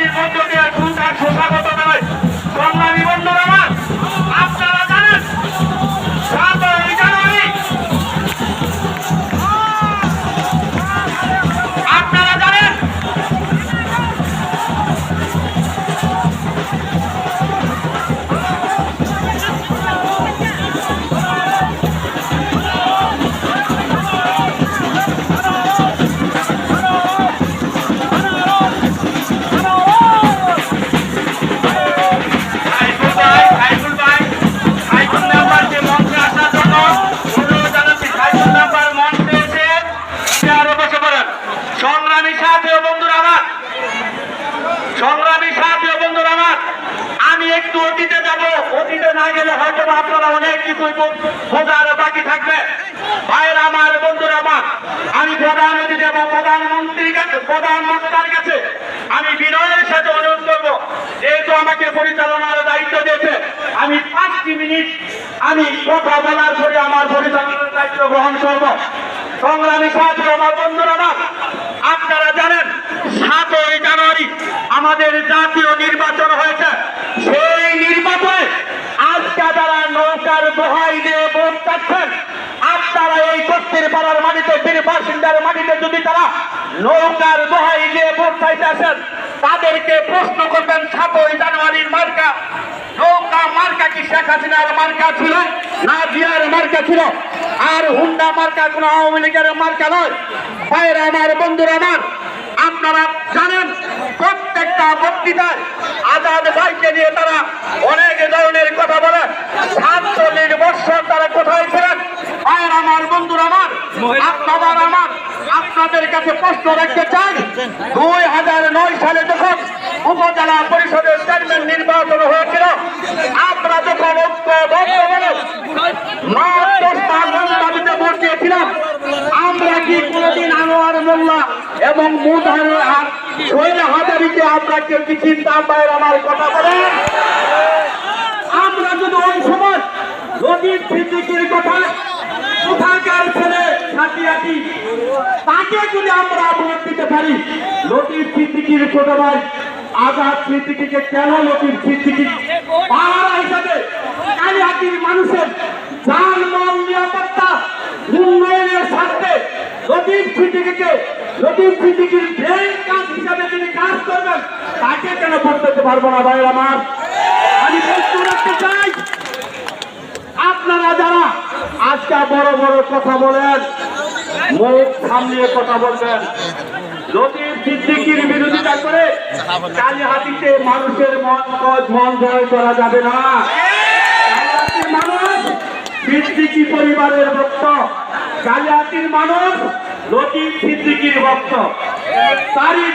Everybody, না গেলে হয়তো আপনারা অনেক কিছুই বো- বোঝার বাকি থাকবে। ভাইয়ের আমার, বন্ধুরা আমার, আমি প্রধান অতিথি এবং প্রধানমন্ত্রীর কাছে প্রধানমন্ত্রীর কাছে আমি বিনয়ের সাথে অনুরোধ করব। যেহেতু আমাকে পরিচালনার দায়িত্ব দিয়েছে, আমি পাঁচটি মিনিট আমি কথা বলার পরে আমার পরিচালনার দায়িত্ব গ্রহণ করব। সংগ্রামী সাথী, আমার বন্ধুরা আমার, আপনারা জানেন, সাতই জানুয়ারি আমাদের জাতীয় নির্বাচন হয়েছে। সেই নির্বাচনে যারা নৌকার দোহাই দিয়ে আপনারা এই পাড়ার মাটিতে, বীর বাসিন্দার মাটিতে যদি তারা নৌকার দোহাই দিয়ে চাইতে তাদেরকে প্রশ্ন করবেন, সাতই জানুয়ারির মার্কা, নৌকা মার্কা কি শেখ হাসিনার মার্কা ছিল না মার্কা ছিল? আর হুন্ডা মার্কা কোন আওয়ামী লীগের মার্কা নয়। ভাইরা আমার, বন্ধুরা আমার, আপনারা জানেন, প্রত্যেকটা বক্তৃতায় আজাদ ভাইকে নিয়ে তারা অনেক ধরনের কথা বলে সাতচল্লিশ বছর তারা কোথায় ছিলেন ভাইয়ের আমার বন্ধুরা আমার আপনাদের আমার আপনাদের কাছে প্রশ্ন রাখতে চাই। দুই হাজার নয় সালে যখন উপজেলা পরিষদের চেয়ারম্যান নির্বাচন হয়েছিল, আমরা যখন দাবিতে ভোট দিয়েছিলাম আমরা কি কোনোদিন আনোয়ার মোল্লা এবং মুদার শৈল হাজারিকে আমরা কেউ কি চিন্তা পায়ের আমার কথা বলেন? আমরা যদি ওই সময় নদীর সিদ্দিকির কথা কোথাকার ছেলে সাথী আছি তাকে যদি আমরা পারি লতিফ সিদ্দিকির ছোট ভাই, আজাদ সিদ্দিকিকে কেন লতিফ সিদ্দিকি পাহারা হিসাবে কালিহাতির মানুষের জান মাল নিরাপত্তা উন্নয়নের স্বার্থে লতিফ সিদ্দিকিকে লতিফ সিদ্দিকির ব্রেন কাজ হিসাবে তিনি কাজ করবেন, তাকে কেন দিতে পারব না ভাই আমার? আমি প্রশ্ন রাখতে চাই, আপনারা যারা আজকে বড় বড় কথা বলেন, মুখ সামনে কথা বলবেন লতিফ সিদ্দিকির বিরোধিতা করে কালীহাতিতে মানুষের মন কদ মন জয় করা যাবে না। মানুষ সিদ্দিকি পরিবারের ভক্ত। কালীহাতির মানুষ লতিফ সিদ্দিকির ভক্ত। তারই